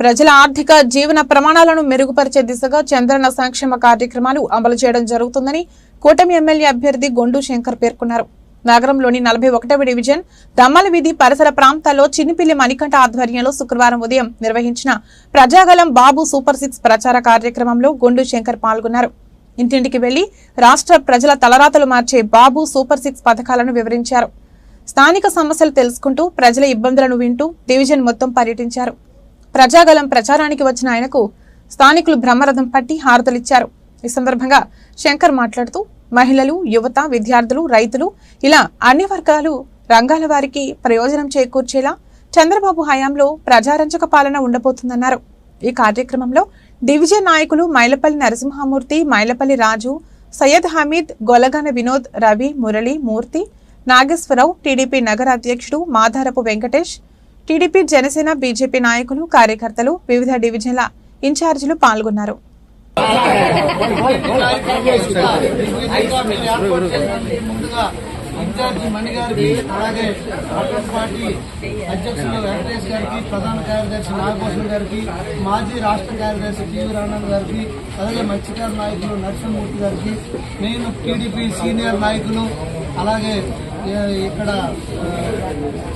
ప్రజల ఆర్థిక జీవన ప్రమాణాలను మెరుగుపరిచే దిశగా చంద్రన్న సంక్షేమ కార్యక్రమాలు అమలు చేయడం జరుగుతుందని కూటమి ఎమ్మెల్యే అభ్యర్థి గొండు శంకర్ పేర్కొన్నారు. నగరంలోని నలభై ఒకటవ డివిజన్ దమ్మల వీధి పరిసర ప్రాంతాల్లో చిన్నిపిల్లి మణికంఠ ఆధ్వర్యంలో శుక్రవారం ఉదయం నిర్వహించిన ప్రజాగలం బాబు సూపర్ సిక్స్ ప్రచార కార్యక్రమంలో గొండు శంకర్ పాల్గొన్నారు. ఇంటింటికి వెళ్ళి రాష్ట్ర ప్రజల తలరాతలు మార్చే బాబు సూపర్ సిక్స్ పథకాలను వివరించారు. స్థానిక సమస్యలు తెలుసుకుంటూ ప్రజల ఇబ్బందులను వింటూ డివిజన్ మొత్తం పర్యటించారు. ప్రజాగలం ప్రచారానికి వచ్చిన ఆయనకు స్థానికులు బ్రహ్మరథం పట్టి హారతలిచ్చారు. ఈ సందర్భంగా శంకర్ మాట్లాడుతూ మహిళలు యువత విద్యార్థులు రైతులు ఇలా అన్ని వర్గాలు రంగాల వారికి ప్రయోజనం చేకూర్చేలా చంద్రబాబు హయాంలో ప్రజారంజక పాలన ఉండబోతుందన్నారు. ఈ కార్యక్రమంలో డివిజన్ నాయకులు మైలపల్లి నరసింహమూర్తి మైలపల్లి రాజు సయ్యద్ హమీద్ గొలగాన వినోద్ రవి మురళి మూర్తి నాగేశ్వరరావు టీడీపీ నగర అధ్యక్షుడు మాధారపు వెంకటేష్ టీడీపీ జనసేన బీజేపీ నాయకులు కార్యకర్తలు వివిధ డివిజన్ల ఇన్ఛార్జీలు పాల్గొన్నారు. ఇన్ఛార్జి మణి గారికి అలాగే కాంగ్రెస్ పార్టీ అధ్యక్షులు వెంకటేష్ గారికి ప్రధాన కార్యదర్శి నాగభూషణ్ గారికి మాజీ రాష్ట్ర కార్యదర్శి టీవీ రాణన్ గారికి అలాగే మత్స్యకార నాయకులు నరసింహమూర్తి గారికి నేను టీడీపీ సీనియర్ నాయకులు అలాగే ఇక్కడ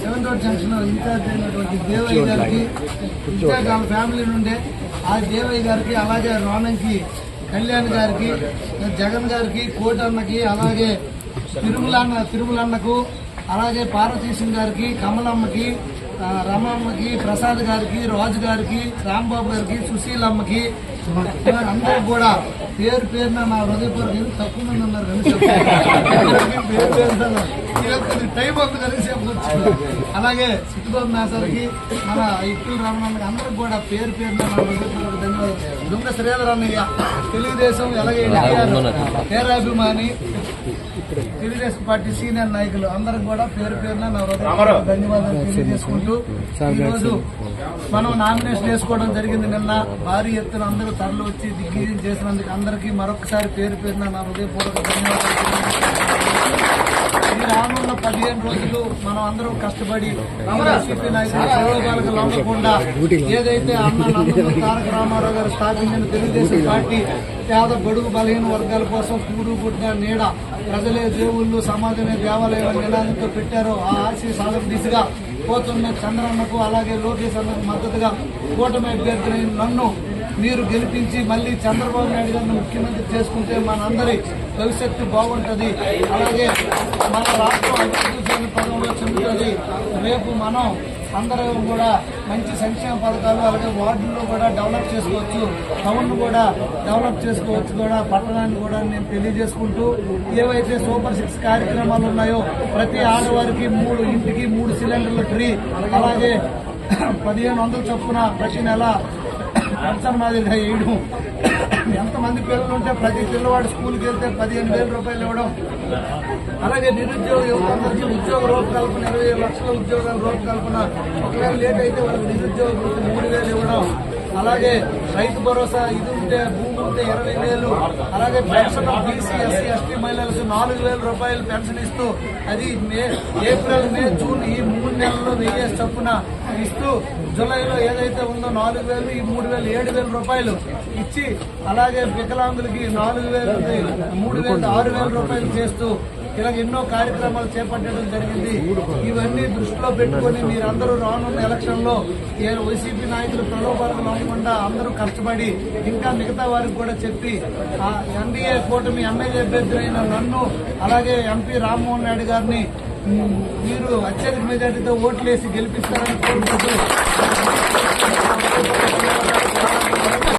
సెవెన్ రోడ్ జంక్షన్ ఇన్ఛార్జ్ అయినటువంటి దేవయ్య గారికి ఇన్ఛార్జ్ వాళ్ళ ఫ్యామిలీ నుండే ఆ దేవయ్య గారికి అలాగే రోనంకి కళ్యాణ్ గారికి జగన్ గారికి కోటన్నకి అలాగే తిరుమలన్న తిరుమలన్నకు అలాగే పార్వతీశం గారికి కమలమ్మకి రమమ్మకి ప్రసాద్ గారికి రాజు గారికి రాంబాబు గారికి సుశీలమ్మకి అందరూ కూడా పేరు పేరున నా హృదయపూర్వక తక్కువ మంది ఉన్నారు కానీ చెప్పండి. పేరు కొద్ది టైం అవుతుంది అలాగే సుఖదోన్ నాసర్కి మన ఇట్లు రమణకి అందరికి కూడా పేరు పేరున నా ధన్యవాదాలు దుంగ శ్రీధర్ అన్నయ్య తెలుగుదేశం అలాగే పేరాభిమాని తెలుగుదేశం పార్టీ సీనియర్ నాయకులు అందరికి కూడా పేరు పేరున నా ధన్యవాదాలు తెలియజేసుకుంటూ ఈరోజు రోజు మనం నామినేషన్ వేసుకోవడం జరిగింది నిన్న. భారీ ఎత్తున అందరూ తరలి వచ్చి దిగ్విజయం చేసినందుకు అందరికీ మరొకసారి పేరు పేరున నా హృదయపూర్వక ధన్యవాదాలు ఈ రానున్న పదిహేను రోజులు మనం అందరం కష్టపడి వైసీపీ నాయకుల లొంగకుండా ఏదైతే అన్న నందమూరి తారక రామారావు గారు స్థాపించిన తెలుగుదేశం పార్టీ పేద బడుగు బలహీన వర్గాల కోసం కూడు గుడ్డ నీడ ప్రజలే దేవుళ్ళు సమాజమే దేవాలయం నినాదంతో పెట్టారో ఆ ఆశయ సాధన దిశగా పోతున్న చంద్రన్నకు అలాగే లోకేష్ అన్నకు మద్దతుగా కూటమి అభ్యర్థులైన నన్ను మీరు గెలిపించి మళ్ళీ చంద్రబాబు నాయుడు గారిని ముఖ్యమంత్రి చేసుకుంటే మనందరి భవిష్యత్తు బాగుంటుంది. అలాగే మన రాష్ట్రం అభివృద్ధి చెందిన పదంలో చెందుతుంది. రేపు మనం అందరం కూడా మంచి సంక్షేమ పథకాలు అలాగే వార్డులో కూడా డెవలప్ చేసుకోవచ్చు. టౌన్ కూడా డెవలప్ చేసుకోవచ్చు కూడా. పట్టణాన్ని కూడా నేను తెలియజేసుకుంటూ ఏవైతే సూపర్ సిక్స్ కార్యక్రమాలు ఉన్నాయో ప్రతి ఆడవారికి మూడు ఇంటికి మూడు సిలిండర్లు ఫ్రీ. అలాగే పదిహేను వందల చొప్పున ప్రతి నెల పెన్షన్ మాదిరిగా వేయడం ఎంతమంది పిల్లలు ఉంటే ప్రతి పిల్లవాడు స్కూల్కి వెళ్తే పదిహేను వేల రూపాయలు ఇవ్వడం. అలాగే నిరుద్యోగ యువతందరికీ ఉద్యోగ రూపకల్పన ఇరవై లక్షల ఉద్యోగాల రూపకల్పన. ఒకవేళ లేట్ అయితే వాళ్ళకి నిరుద్యోగ మూడు వేలు ఇవ్వడం. అలాగే రైతు భరోసా ఇది ఉంటే భూమి ఉంటే ఇరవై వేలు. అలాగే పెన్షన్ బీసీ ఎస్సీ ఎస్టీ మహిళలకు నాలుగు వేల రూపాయలు పెన్షన్ ఇస్తూ అది మే ఏప్రిల్ మే జూన్ ఈ మూడు నెలల్లో వెయ్యి చొప్పున ఇస్తూ జూలైలో ఏదైతే ఉందో నాలుగు వేలు ఈ మూడు వేలు ఏడు వేల రూపాయలు ఇచ్చి అలాగే వికలాంగులకి నాలుగు వేలు మూడు వేలు ఆరు వేల రూపాయలు చేస్తూ ఇలా ఎన్నో కార్యక్రమాలు చేపట్టడం జరిగింది. ఇవన్నీ దృష్టిలో పెట్టుకొని మీరందరూ రానున్న ఎలక్షన్లో ఏ వైసీపీ నాయకులు ప్రలోభాలకు లొంగకుండా అందరూ కష్టపడి ఇంకా మిగతా వారికి కూడా చెప్పి ఆ ఎన్డీఏ కూటమి ఎమ్మెల్యే అభ్యర్థులైన నన్ను అలాగే ఎంపీ రామ్మోహన్ నాయుడు గారిని మీరు అత్యధిక మెజార్టీతో ఓట్లేసి గెలిపిస్తారని కోరుకుంటూ